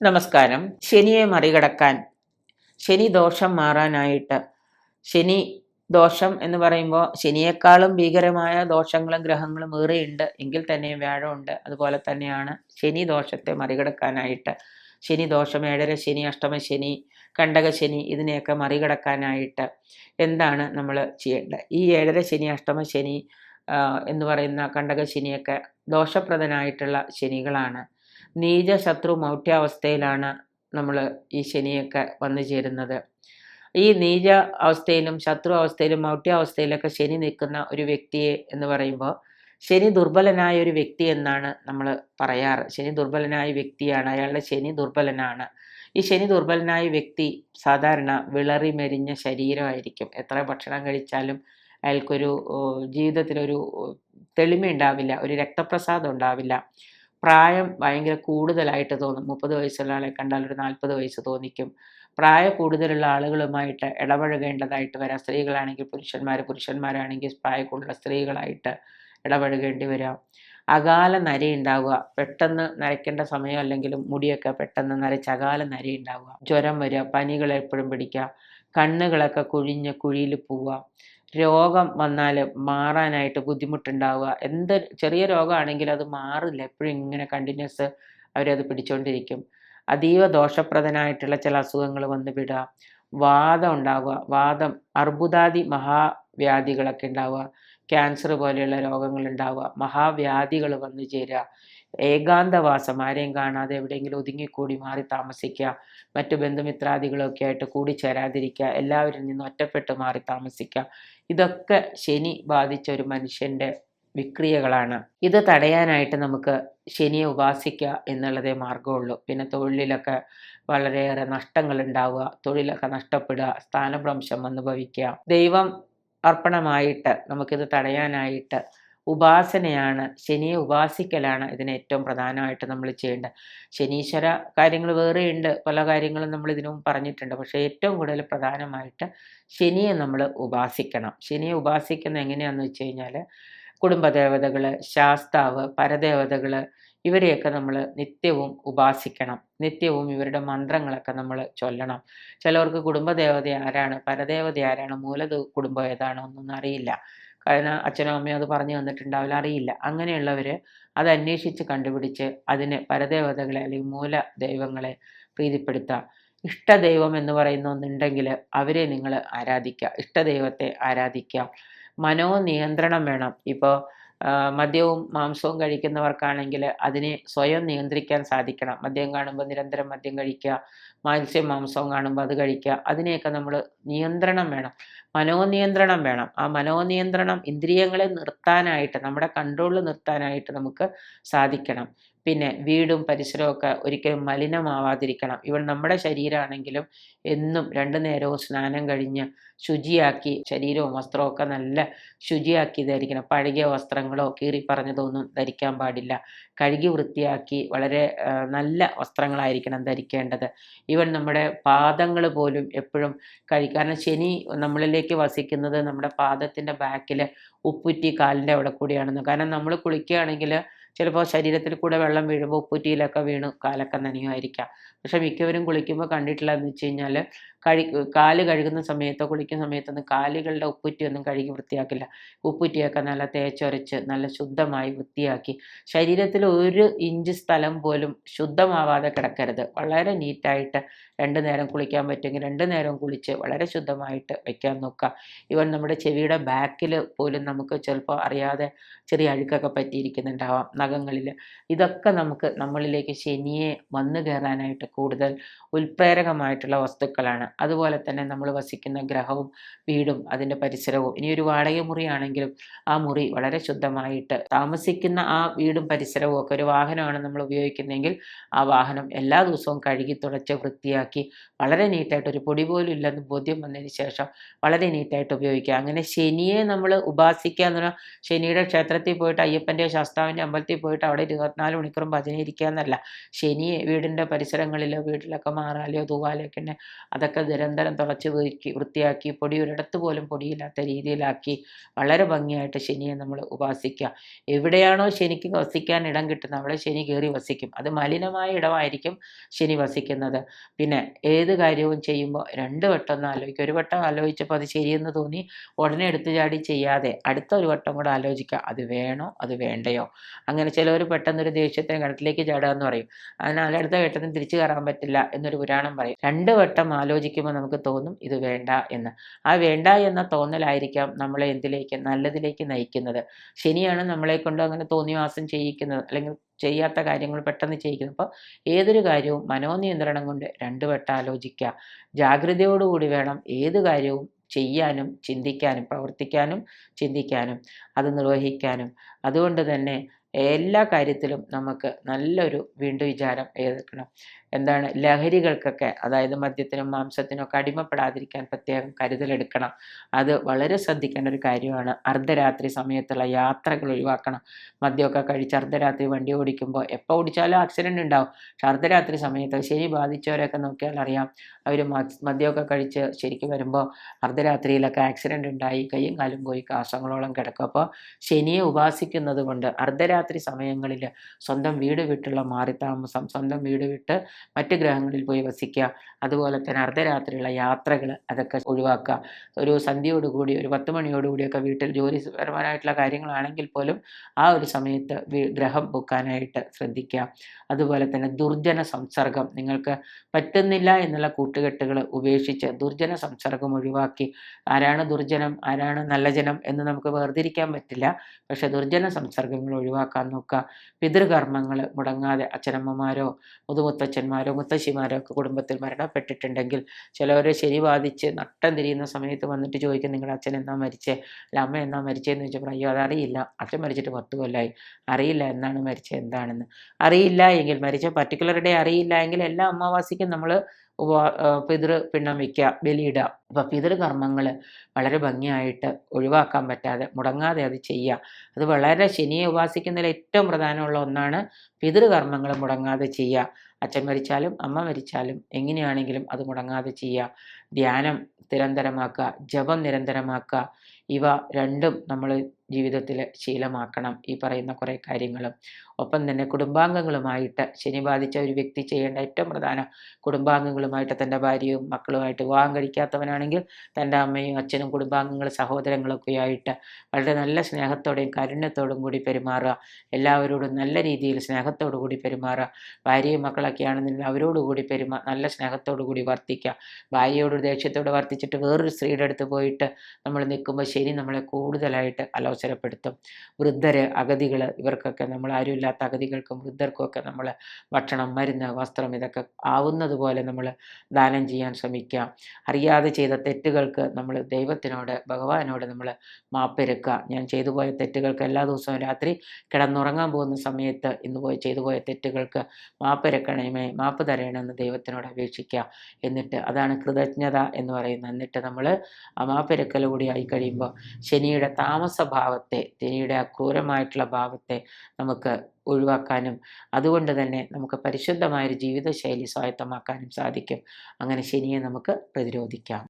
നമസ്കാരം. ശനിയെ മറികടക്കാൻ ശനി ദോഷം മാറാനായിട്ട് ശനി ദോഷം എന്ന് പറയുമ്പോൾ ശനിയേക്കാളും ഭീകരമായ ദോഷങ്ങളും ഗ്രഹങ്ങളും ഏറെയുണ്ട് എങ്കിൽ തന്നെ വ്യാഴമുണ്ട്. അതുപോലെ തന്നെയാണ് ശനി ദോഷത്തെ മറികടക്കാനായിട്ട്. ശനി ദോഷം ഏഴര ശനി അഷ്ടമ ശനി കണ്ടക ശനി ഇതിനെയൊക്കെ മറികടക്കാനായിട്ട് എന്താണ് നമ്മൾ ചെയ്യേണ്ടത്? ഈ ഏഴര ശനി അഷ്ടമ ശനി എന്ന് പറയുന്ന കണ്ടക ശനിയൊക്കെ ദോഷപ്രദനായിട്ടുള്ള ശനികളാണ്. നീച ശത്രു മൗഢ്യാവസ്ഥയിലാണ് നമ്മൾ ഈ ശനിയൊക്കെ വന്നു ചേരുന്നത്. ഈ നീച അവസ്ഥയിലും ശത്രു അവസ്ഥയിലും മൗഢ്യാവസ്ഥയിലൊക്കെ ശനി നിൽക്കുന്ന ഒരു വ്യക്തിയെ എന്ന് പറയുമ്പോൾ ശനി ദുർബലനായ ഒരു വ്യക്തി എന്നാണ് നമ്മൾ പറയാറ്. ശനി ദുർബലനായ വ്യക്തിയാണ്. അയാളുടെ ശനി ദുർബലനാണ്. ഈ ശനി ദുർബലനായ വ്യക്തി സാധാരണ വിളറി മെരിഞ്ഞ ശരീരമായിരിക്കും. എത്ര ഭക്ഷണം കഴിച്ചാലും അയാൾക്കൊരു ജീവിതത്തിലൊരു തെളിമ ഉണ്ടാവില്ല ഒരു രക്തപ്രസാദം ഉണ്ടാവില്ല. പ്രായം ഭയങ്കര കൂടുതലായിട്ട് തോന്നും. മുപ്പത് വയസ്സുള്ള ആളെ കണ്ടാൽ ഒരു നാൽപ്പത് വയസ്സ് തോന്നിക്കും. പ്രായ കൂടുതലുള്ള ആളുകളുമായിട്ട് ഇടപഴകേണ്ടതായിട്ട് വരാം. സ്ത്രീകളാണെങ്കിൽ പുരുഷന്മാർ പുരുഷന്മാരാണെങ്കിൽ പ്രായ കൂടുതലുള്ള സ്ത്രീകളായിട്ട് ഇടപഴകേണ്ടി വരാം. അകാല നരയുണ്ടാവുക പെട്ടെന്ന് നരയ്ക്കേണ്ട സമയം അല്ലെങ്കിലും മുടിയൊക്കെ പെട്ടെന്ന് നരച്ച് അകാല നരയുണ്ടാവുക ജ്വരം വരിക. പനികൾ എപ്പോഴും പിടിക്കുക. കണ്ണുകളൊക്കെ കുഴിഞ്ഞ് കുഴിയിൽ പോവുക. രോഗം വന്നാൽ മാറാനായിട്ട് ബുദ്ധിമുട്ടുണ്ടാവുക. എന്ത് ചെറിയ രോഗമാണെങ്കിൽ അത് മാറില്ല. എപ്പോഴും ഇങ്ങനെ കണ്ടിന്യൂസ് അവരത് പിടിച്ചുകൊണ്ടിരിക്കും അതീവ ദോഷപ്രദനായിട്ടുള്ള ചില അസുഖങ്ങൾ വന്ന് വിടുക വാദം ഉണ്ടാവുക. വാദം അർബുദാദി മഹാവ്യാധികളൊക്കെ ഉണ്ടാവുക. ക്യാൻസർ പോലെയുള്ള രോഗങ്ങൾ ഉണ്ടാവുക. മഹാവ്യാധികൾ വന്നു ചേരുക. ഏകാന്തവാസം ആരെയും കാണാതെ എവിടെയെങ്കിലും ഒതുങ്ങിക്കൂടി മാറി താമസിക്കുക മറ്റു ബന്ധുമിത്രാദികളൊക്കെ ആയിട്ട് കൂടിച്ചേരാതിരിക്കുക എല്ലാവരിൽ നിന്നും ഒറ്റപ്പെട്ട് മാറി താമസിക്കുക. ഇതൊക്കെ ശനി ബാധിച്ച ഒരു മനുഷ്യന്റെ വിക്രിയകളാണ്. ഇത് തടയാനായിട്ട് നമുക്ക് ശനിയെ ഉപാസിക്കുക എന്നുള്ളതേ മാർഗമുള്ളൂ പിന്നെ തൊഴിലിലൊക്കെ വളരെയേറെ നഷ്ടങ്ങൾ ഉണ്ടാവുക തൊഴിലൊക്കെ നഷ്ടപ്പെടുക സ്ഥാനഭ്രംശം അനുഭവിക്കുക ദൈവം അർപ്പണമായിട്ട് നമുക്കിത് തടയാനായിട്ട് ഉപാസനയാണ്. ശനിയെ ഉപാസിക്കലാണ് ഇതിന് ഏറ്റവും പ്രധാനമായിട്ട് നമ്മൾ ചെയ്യേണ്ടത്. ശനീശ്വര കാര്യങ്ങൾ വേറെയുണ്ട്. പല കാര്യങ്ങളും നമ്മൾ ഇതിനു പറഞ്ഞിട്ടുണ്ട്. പക്ഷേ ഏറ്റവും കൂടുതൽ പ്രധാനമായിട്ട് ശനിയെ നമ്മൾ ഉപാസിക്കണം. ശനിയെ ഉപാസിക്കുന്നത് എങ്ങനെയാണെന്ന് വെച്ച് കഴിഞ്ഞാൽ കുടുംബദേവതകൾ ശാസ്താവ് പരദേവതകൾ ഇവരെയൊക്കെ നമ്മൾ നിത്യവും ഉപാസിക്കണം. നിത്യവും ഇവരുടെ മന്ത്രങ്ങളൊക്കെ നമ്മൾ ചൊല്ലണം. ചിലവർക്ക് കുടുംബദേവത ആരാണ് പരദേവത ആരാണ് മൂല കുടുംബം ഏതാണോ എന്നൊന്നും അറിയില്ല. കാരണം അച്ഛനും അമ്മയും അത് പറഞ്ഞു തന്നിട്ടുണ്ടാവില്ല അറിയില്ല. അങ്ങനെയുള്ളവർ അത് അന്വേഷിച്ച് കണ്ടുപിടിച്ച് അതിന് പരദേവതകളെ അല്ലെങ്കിൽ മൂല ദൈവങ്ങളെ പ്രീതിപ്പെടുത്തുക ഇഷ്ടദൈവം എന്ന് പറയുന്ന ഒന്നുണ്ടെങ്കിൽ അവരെ നിങ്ങൾ ആരാധിക്കുക. ഇഷ്ടദൈവത്തെ ആരാധിക്കുക. മനോനിയന്ത്രണം വേണം. ഇപ്പോൾ മദ്യവും മാംസവും കഴിക്കുന്നവർക്കാണെങ്കിൽ അതിനെ സ്വയം നിയന്ത്രിക്കാൻ സാധിക്കണം. മദ്യം കാണുമ്പോൾ നിരന്തരം മദ്യം കഴിക്കുക മത്സ്യം മാംസവും കാണുമ്പോൾ അത് കഴിക്കുക. അതിനെയൊക്കെ നമ്മൾ നിയന്ത്രണം വേണം. മനോനിയന്ത്രണം വേണം. ആ മനോനിയന്ത്രണം ഇന്ദ്രിയങ്ങളെ നിർത്താനായിട്ട് നമ്മുടെ കൺട്രോളിൽ നിർത്താനായിട്ട് നമുക്ക് സാധിക്കണം. പിന്നെ വീടും പരിസരവും ഒക്കെ ഒരിക്കലും മലിനമാവാതിരിക്കണം. ഇവൾ നമ്മുടെ ശരീരമാണെങ്കിലും എന്നും രണ്ടു നേരവും സ്നാനം കഴിഞ്ഞ് ശുചിയാക്കി ശരീരവും വസ്ത്രവും നല്ല ശുചിയാക്കി ധരിക്കണം. പഴകിയ വസ്ത്രങ്ങളോ കീറി പറഞ്ഞതൊന്നും ധരിക്കാൻ പാടില്ല. കഴുകി വൃത്തിയാക്കി വളരെ നല്ല വസ്ത്രങ്ങളായിരിക്കണം ധരിക്കേണ്ടത്. ഇവൻ നമ്മുടെ പാദങ്ങൾ പോലും എപ്പോഴും കഴി കാരണം ശനി നമ്മളിലേക്ക് വസിക്കുന്നത് നമ്മുടെ പാദത്തിന്റെ ബാക്കിൽ ഉപ്പുറ്റി കാലിന്റെ അവിടെ കൂടിയാണെന്ന്. കാരണം നമ്മൾ കുളിക്കുകയാണെങ്കിൽ ചിലപ്പോൾ ശരീരത്തിൽ കൂടെ വെള്ളം വീഴുമ്പോൾ ഉപ്പുറ്റിയിലൊക്കെ വീണു കാലൊക്കെ നനയുമായിരിക്കാം. പക്ഷെ മിക്കവരും കുളിക്കുമ്പോൾ കണ്ടിട്ടില്ല എന്ന് വെച്ച് കഴിഞ്ഞാൽ കഴി കാൽ കഴുകുന്ന സമയത്തോ കുളിക്കുന്ന സമയത്തൊന്നും കാലുകളുടെ ഉപ്പുറ്റിയൊന്നും കഴുകി വൃത്തിയാക്കില്ല. ഉപ്പുറ്റിയൊക്കെ നല്ല തേച്ചൊരച്ച് നല്ല ശുദ്ധമായി വൃത്തിയാക്കി. ശരീരത്തിൽ ഒരു ഇഞ്ച് സ്ഥലം പോലും ശുദ്ധമാവാതെ കിടക്കരുത്. വളരെ നീറ്റായിട്ട് രണ്ട് നേരം കുളിക്കാൻ പറ്റുമെങ്കിൽ രണ്ട് നേരം കുളിച്ച് വളരെ ശുദ്ധമായിട്ട് വയ്ക്കാൻ നോക്കുക. ഇവൻ നമ്മുടെ ചെവിയുടെ ബാക്കിൽ പോലും നമുക്ക് ചിലപ്പോൾ അറിയാതെ ചെറിയ അഴുക്കൊക്കെ പറ്റിയിരിക്കുന്നുണ്ടാവാം. നഖങ്ങളിൽ ഇതൊക്കെ നമുക്ക് നമ്മളിലേക്ക് ശനിയെ വന്നു കയറാനായിട്ട് കൂടുതൽ ഉൽപ്രേരകമായിട്ടുള്ള വസ്തുക്കളാണ്. അതുപോലെ തന്നെ നമ്മൾ വസിക്കുന്ന ഗ്രഹവും വീടും അതിന്റെ പരിസരവും. ഇനി ഒരു വാടക മുറിയാണെങ്കിലും ആ മുറി വളരെ ശുദ്ധമായിട്ട് താമസിക്കുന്ന ആ വീടും പരിസരവും ഒക്കെ ഒരു വാഹനമാണ് നമ്മൾ ഉപയോഗിക്കുന്നതെങ്കിൽ ആ വാഹനം എല്ലാ ദിവസവും കഴുകി തുടച്ച് വൃത്തിയാക്കി വളരെ നീറ്റായിട്ട് ഒരു പൊടി പോലും ഇല്ലെന്ന് ബോധ്യം വന്നതിന് ശേഷം വളരെ നീറ്റായിട്ട് ഉപയോഗിക്കുക. അങ്ങനെ ശനിയെ നമ്മൾ ഉപാസിക്കുക എന്ന് പറഞ്ഞാൽ ശനിയുടെ ക്ഷേത്രത്തിൽ പോയിട്ട് അയ്യപ്പന്റെയോ ശാസ്താവിന്റെ അമ്പലത്തിൽ വീട്ടിൽ പോയിട്ട് അവിടെ ഇരുപത്തിനാല് മണിക്കൂറും ഭജന ഇരിക്കുക എന്നല്ല ശനി വീടിന്റെ പരിസരങ്ങളിലോ വീട്ടിലൊക്കെ മാറാലയോ തൂവാലെയൊക്കെ ഉണ്ടെങ്കിൽ അതൊക്കെ നിരന്തരം തുളച്ച് വീക്കി വൃത്തിയാക്കി പൊടി ഒരിടത്ത് പോലും പൊടിയില്ലാത്ത രീതിയിലാക്കി വളരെ ഭംഗിയായിട്ട് ശനിയെ നമ്മൾ ഉപാസിക്കുക. എവിടെയാണോ ശനിക്ക് വസിക്കാൻ ഇടം കിട്ടുന്നത് അവിടെ ശനി കയറി വസിക്കും. അത് മലിനമായ ഇടമായിരിക്കും ശനി വസിക്കുന്നത്. പിന്നെ ഏത് കാര്യവും ചെയ്യുമ്പോൾ രണ്ട് വട്ടം ഒന്ന് ആലോചിക്കുക. ഒരു വട്ടം ആലോചിച്ചപ്പോൾ അത് ശരിയെന്ന് തോന്നി ഉടനെ എടുത്തു ചാടി ചെയ്യാതെ അടുത്ത ഒരു വട്ടം കൂടെ ആലോചിക്കുക. അത് വേണോ? അത് വേണ്ടയോ? അങ്ങനെ ചിലവർ പെട്ടെന്നൊരു ദേഷ്യത്തിന് കിണറ്റിലേക്ക് ചാടുക എന്ന് പറയും. അതിനാൽ അടുത്ത ഘട്ടത്തിന് തിരിച്ചു കയറാൻ പറ്റില്ല എന്നൊരു പുരാണം പറയും. രണ്ട് വട്ടം ആലോചിക്കുമ്പോൾ നമുക്ക് തോന്നും ഇത് വേണ്ട എന്ന്. ആ വേണ്ട എന്ന തോന്നലായിരിക്കാം നമ്മളെ എന്തിലേക്ക് നല്ലതിലേക്ക് നയിക്കുന്നത്. ശനിയാണ് നമ്മളെ കൊണ്ട് അങ്ങനെ തോന്നിവാസം ചെയ്യിക്കുന്നത് അല്ലെങ്കിൽ ചെയ്യാത്ത കാര്യങ്ങൾ പെട്ടെന്ന് ചെയ്യിക്കുന്നത്. അപ്പോൾ ഏതൊരു കാര്യവും മനോനിയന്ത്രണം കൊണ്ട് രണ്ട് വട്ടം ആലോചിക്കുക. ജാഗ്രതയോടുകൂടി വേണം ഏത് കാര്യവും ചെയ്യാനും ചിന്തിക്കാനും പ്രവർത്തിക്കാനും ചിന്തിക്കാനും അത് നിർവഹിക്കാനും. അതുകൊണ്ട് തന്നെ എല്ലാ കാര്യത്തിലും നമുക്ക് നല്ലൊരു വീണ്ടും വിചാരം ഏൽക്കണം എന്താണ് ലഹരികൾക്കൊക്കെ അതായത് മദ്യത്തിനും മാംസത്തിനും ഒക്കെ അടിമപ്പെടാതിരിക്കാൻ പ്രത്യേകം കരുതലെടുക്കണം അത് വളരെ ശ്രദ്ധിക്കേണ്ട ഒരു കാര്യമാണ്. അർദ്ധരാത്രി സമയത്തുള്ള യാത്രകൾ ഒഴിവാക്കണം. മദ്യമൊക്കെ കഴിച്ച് അർദ്ധരാത്രി വണ്ടി ഓടിക്കുമ്പോൾ എപ്പോൾ ഓടിച്ചാലും ആക്സിഡന്റ് ഉണ്ടാവും. പക്ഷെ അർദ്ധരാത്രി സമയത്ത് ശരി ബാധിച്ചവരെയൊക്കെ നോക്കിയാൽ അറിയാം. അവർ മദ്യമൊക്കെ കഴിച്ച് ശരിക്കും വരുമ്പോൾ അർദ്ധരാത്രിയിലൊക്കെ ആക്സിഡന്റ് ഉണ്ടായി കൈയും കാലും പോയി കാസങ്ങളോളം കിടക്കും. അപ്പോൾ ശനിയെ ഉപാസിക്കുന്നത് കൊണ്ട് അർദ്ധരാത്രി സമയങ്ങളിൽ സ്വന്തം വീട് വിട്ടുള്ള മാറി താമസം സ്വന്തം വീട് വിട്ട് മറ്റ് ഗ്രഹങ്ങളിൽ പോയി വസിക്കുക. അതുപോലെ തന്നെ അർദ്ധരാത്രിയുള്ള യാത്രകൾ അതൊക്കെ ഒഴിവാക്കുക. ഒരു സന്ധ്യയോടുകൂടി ഒരു പത്ത് മണിയോടുകൂടിയൊക്കെ വീട്ടിൽ ജോലിപരമായിട്ടുള്ള കാര്യങ്ങളാണെങ്കിൽ പോലും ആ ഒരു സമയത്ത് ഗ്രഹം പൊക്കാനായിട്ട് ശ്രദ്ധിക്കുക. അതുപോലെ തന്നെ ദുർജന സംസർഗം. നിങ്ങൾക്ക് പറ്റുന്നില്ല എന്നുള്ള കൂട്ടുകെട്ടുകൾ ഉപേക്ഷിച്ച് ദുർജന സംസർഗം ഒഴിവാക്കി. ആരാണ് ദുർജനം ആരാണ് നല്ല ജനം എന്ന് നമുക്ക് വേർതിരിക്കാൻ പറ്റില്ല. പക്ഷെ ദുർജന സംസർഗങ്ങൾ ഒഴിവാക്കാൻ നോക്കുക. പിതൃകർമ്മങ്ങൾ മുടങ്ങാതെ അച്ഛനമ്മമാരോ മുതുമുത്തച്ഛന്മാരോ മുത്തശ്ശിമാരോ ഒക്കെ കുടുംബത്തിൽ മരണപ്പെട്ടിട്ടുണ്ടെങ്കിൽ ചിലവരെ ശരി ബാധിച്ച് നട്ടം തിരിയുന്ന സമയത്ത് വന്നിട്ട് ചോദിക്കും നിങ്ങളുടെ അച്ഛൻ എന്നാ മരിച്ചേ? അല്ല അമ്മ എന്നാ മരിച്ചതെന്ന് ചോദിച്ചപ്പോൾ അയ്യോ അതറിയില്ല. അച്ഛൻ മരിച്ചിട്ട് പത്ത് കൊല്ലമായി അറിയില്ല എന്നാണ് മരിച്ചത് എന്താണെന്ന്. അറിയില്ല എങ്കിൽ മരിച്ച പർട്ടിക്കുലർ ഡേ അറിയില്ല എങ്കിൽ എല്ലാ അമാവാസിക്കും നമ്മൾ പിതൃ പിണ്ണം വയ്ക്കുക ബലിയിടുക. അപ്പോൾ പിതൃകർമ്മങ്ങൾ വളരെ ഭംഗിയായിട്ട് ഒഴിവാക്കാൻ പറ്റാതെ മുടങ്ങാതെ അത് ചെയ്യുക. അത് വളരെ ശനിയെ ഉപാസിക്കുന്നതിൽ ഏറ്റവും പ്രധാനമുള്ള ഒന്നാണ് പിതൃകർമ്മങ്ങൾ മുടങ്ങാതെ ചെയ്യുക. അച്ഛൻ മരിച്ചാലും അമ്മ മരിച്ചാലും എങ്ങനെയാണെങ്കിലും അത് മുടങ്ങാതെ ചെയ്യുക. ധ്യാനം നിരന്തരമാക്കുക ജപം നിരന്തരമാക്കുക. ഇവ രണ്ടും നമ്മൾ ജീവിതത്തിൽ ശീലമാക്കണം ഈ പറയുന്ന കുറേ കാര്യങ്ങളും. ഒപ്പം തന്നെ കുടുംബാംഗങ്ങളുമായിട്ട് ശനി ബാധിച്ച ഒരു വ്യക്തി ചെയ്യേണ്ട ഏറ്റവും പ്രധാന കുടുംബാംഗങ്ങളുമായിട്ട് തന്റെ ഭാര്യയും മക്കളുമായിട്ട് വിവാഹം കഴിക്കാത്തവനാണെങ്കിൽ തന്റെ അമ്മയും അച്ഛനും കുടുംബാംഗങ്ങൾ സഹോദരങ്ങളൊക്കെ ആയിട്ട് വളരെ നല്ല സ്നേഹത്തോടെയും കാരുണ്യത്തോടും കൂടി പെരുമാറുക. എല്ലാവരോടും നല്ല രീതിയിൽ സ്നേഹത്തോടു കൂടി പെരുമാറുക. ഭാര്യയും മക്കളൊക്കെ ആണെന്നുണ്ടെങ്കിൽ അവരോടുകൂടി പെരുമാ നല്ല സ്നേഹത്തോടു കൂടി വർത്തിക്കുക. ഭാര്യയോട് ദേഷ്യത്തോട് വർത്തിച്ചിട്ട് വേറൊരു സ്ത്രീയുടെ അടുത്ത് പോയിട്ട് നമ്മൾ നിൽക്കുമ്പോൾ ശരി നമ്മളെ കൂടുതലായിട്ട് അലോസരപ്പെടുത്തും. വൃദ്ധര് അഗതികൾ ഇവർക്കൊക്കെ നമ്മൾ ആരുമില്ലാത്ത അഗതികൾക്കും വൃദ്ധർക്കുമൊക്കെ നമ്മൾ ഭക്ഷണം മരുന്ന് വസ്ത്രം ഇതൊക്കെ ആവുന്നതുപോലെ നമ്മൾ ദാനം ചെയ്യാൻ ശ്രമിക്കുക. അറിയാതെ ചെയ്ത തെറ്റുകൾക്ക് നമ്മൾ ദൈവത്തിനോട് ഭഗവാനോട് നമ്മൾ മാപ്പെരുക്കുക. ഞാൻ ചെയ്തു പോയ തെറ്റുകൾക്ക് എല്ലാ ദിവസവും രാത്രി കിടന്നുറങ്ങാൻ പോകുന്ന സമയത്ത് ഇന്ന് പോയി ചെയ്തു പോയ തെറ്റുകൾക്ക് മാപ്പരക്കണമേ മാപ്പ് തരണമെന്ന് ദൈവത്തിനോട് അപേക്ഷിക്കുക എന്നിട്ട് അതാണ് കൃതജ്ഞത എന്ന് പറയുന്നത്. എന്നിട്ട് നമ്മൾ ആ മാപ്പിരക്കൽ കൂടി ആയി കഴിയുമ്പോൾ ശനിയുടെ താമസഭാവത്തെ ശനിയുടെ അക്രൂരമായിട്ടുള്ള ഭാവത്തെ നമുക്ക് ഒഴിവാക്കാനും അതുകൊണ്ട് തന്നെ നമുക്ക് പരിശുദ്ധമായൊരു ജീവിതശൈലി സ്വായത്തമാക്കാനും സാധിക്കും. അങ്ങനെ ശനിയെ നമുക്ക് പ്രതിരോധിക്കാം.